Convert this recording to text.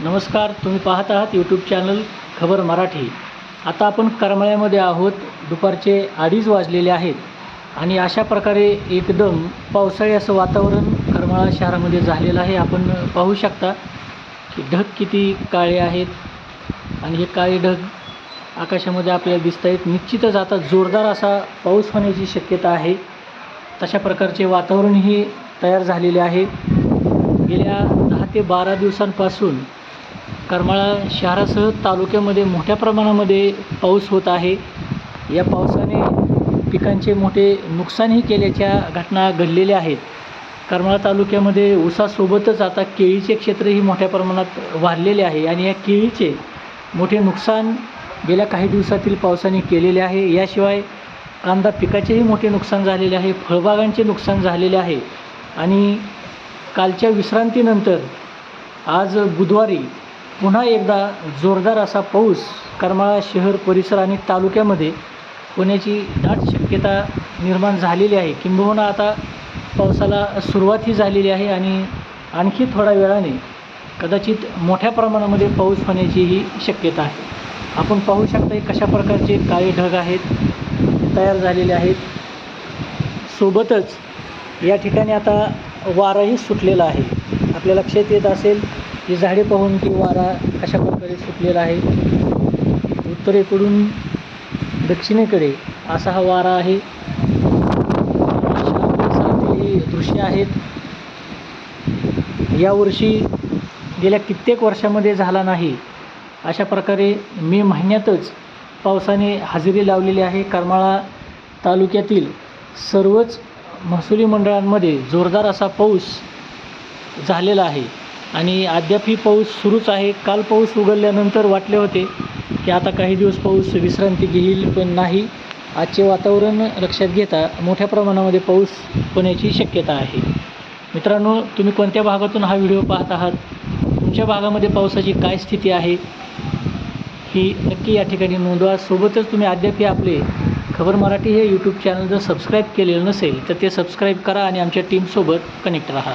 नमस्कार तुम्ही पाहत आहात यूट्यूब चॅनल खबर मराठी. आता आपण करमाळ्यामध्ये आहोत. दुपारचे अडीच वाजलेले आहेत आणि अशा प्रकारे एकदम पावसाळी असं वातावरण करमाळा शहरामध्ये झालेलं आहे. आपण पाहू शकता की ढग किती काळे आहेत आणि हे काळे ढग आकाशामध्ये आपल्याला दिसत आहेत. निश्चितच आता जोरदार असा पाऊस होण्याची शक्यता आहे. तशा प्रकारचे वातावरणही तयार झालेले आहे. गेल्या दहा ते बारा दिवसांपासून करमाळा शहरासह तालुक्यामध्ये मोठ्या प्रमाणामध्ये पाऊस होत आहे. या पावसाने पिकांचे मोठे नुकसानही केल्याच्या घटना घडलेल्या आहेत. करमाळा तालुक्यामध्ये ऊसासोबतच आता केळीचे क्षेत्रही मोठ्या प्रमाणात वाढलेले आहे आणि या केळीचे मोठे नुकसान गेल्या काही दिवसातील पावसाने केलेले आहे. याशिवाय कांदा पिकाचेही मोठे नुकसान झालेले आहे फळबागांचे नुकसान झालेले आहे आणि कालच्या विश्रांतीनंतर आज बुधवारी पुन्हा एकदा जोरदार असा पाऊस करमाळा शहर परिसर आणि तालुक्यामध्ये होण्याची दाट शक्यता निर्माण झालेली आहे. किंबहुना आता पावसाला सुरुवातही झालेली आहे आणि आणखी थोड्या वेळाने कदाचित मोठ्या प्रमाणामध्ये पाऊस होण्याचीही शक्यता आहे. आपण पाहू शकता कशा प्रकारचे काळे ढग आहेत तयार झालेले आहेत. सोबतच या ठिकाणी आता वाराही सुटलेला आहे. आपल्या लक्षात येत असेल ही झाडे पाहून की वारा अशा प्रकारे सुटलेला आहे. उत्तरेकडून दक्षिणेकडे असा हा वारा आहे. ही दृश्य आहेत. यावर्षी गेल्या कित्येक वर्षामध्ये झाला नाही. अशा प्रकारे मे महिन्यातच पावसाने हजेरी लावलेली आहे. करमाळा तालुक्यातील सर्वच महसुली मंडळांमध्ये जोरदार असा पाऊस झालेला आहे. आणि अद्यापही पाऊस सुरूच आहे. काल पाऊस उघडल्यानंतर वाटले होते की आता काही दिवस पाऊस विश्रांती घेईल पण नाही. आजचे वातावरण लक्षात घेता मोठ्या प्रमाणामध्ये पाऊस होण्याची शक्यता आहे. मित्रांनो तुम्ही कोणत्या भागातून हा व्हिडिओ पाहत आहात? तुमच्या भागामध्ये पावसाची काय स्थिती आहे? ही नक्की या ठिकाणी नोंदवा. सोबतच तुम्ही अद्यापही आपले खबर मराठी हे यूट्यूब चॅनल जर सबस्क्राईब केलेलं नसेल तर ते सबस्क्राईब करा आणि आमच्या टीमसोबत कनेक्ट राहा.